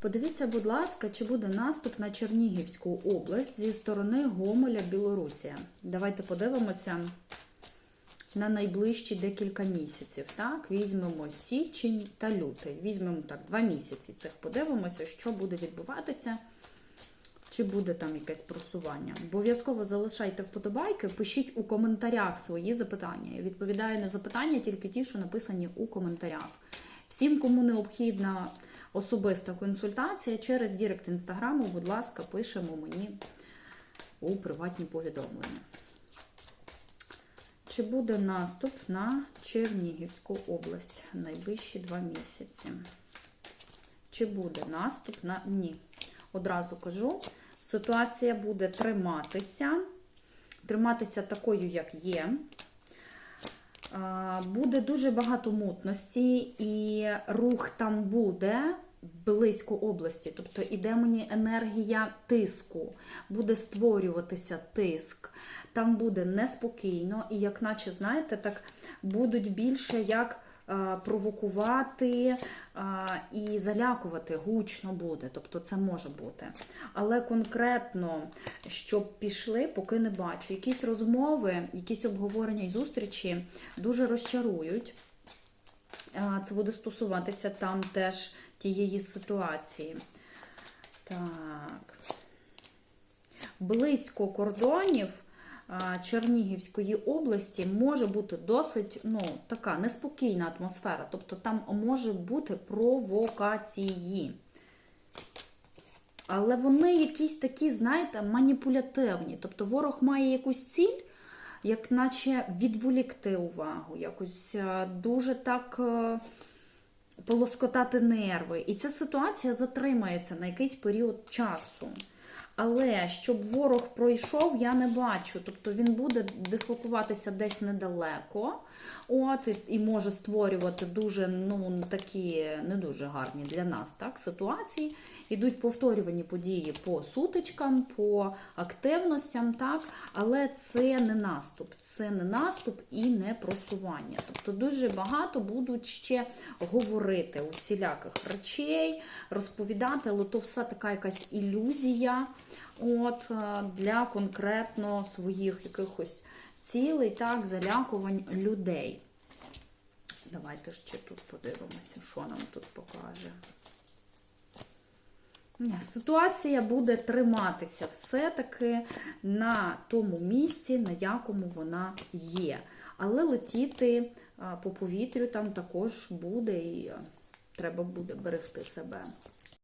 Подивіться, будь ласка, чи буде наступ на Чернігівську область зі сторони Гомеля, Білорусія. Давайте подивимося на найближчі декілька місяців. Так, візьмемо січень та лютий. Візьмемо так, два місяці цих подивимося, що буде відбуватися. Чи буде там якесь просування? Обов'язково залишайте вподобайки, пишіть у коментарях свої запитання. Я відповідаю на запитання тільки ті, що написані у коментарях. Всім, кому необхідна особиста консультація, через Дірект інстаграму, будь ласка, пишемо мені у приватні повідомлення. Чи буде наступ на Чернігівську область найближчі два місяці? Чи буде наступ на ні? Одразу кажу, ситуація буде триматися, триматися такою, як є. Буде дуже багато мутності, і рух там буде близько області. Тобто іде мені енергія тиску, буде створюватися тиск. Там буде неспокійно, і, як наче, знаєте, так будуть більше як провокувати і залякувати гучно буде. Тобто це може бути. Але конкретно, щоб пішли, поки не бачу. Якісь розмови, якісь обговорення і зустрічі дуже розчарують. Це буде стосуватися там теж тієї ситуації. Так. Близько кордонів Чернігівської області може бути досить ну, така неспокійна атмосфера. Тобто там може бути провокації. Але вони якісь такі, знаєте, маніпулятивні. Тобто ворог має якусь ціль, як наче відволікти увагу, якось е, дуже так е, полоскотати нерви. І ця ситуація затримається на якийсь період часу. Але щоб ворог пройшов, я не бачу. Тобто він буде дислокуватися десь недалеко, от, і, і може створювати дуже ну, такі не дуже гарні для нас так, ситуації. Ідуть повторювані події по сутичкам, по активностям, так, але це не наступ, це не наступ і не просування. Тобто дуже багато будуть ще говорити усіляких речей, розповідати, але то все така якась ілюзія от, е, для конкретно своїх якихось цілей, так, залякувань людей. Давайте ще тут подивимося, що нам тут покаже. Ситуація буде триматися все-таки на тому місці, на якому вона є. Але летіти по повітрю там також буде і треба буде берегти себе.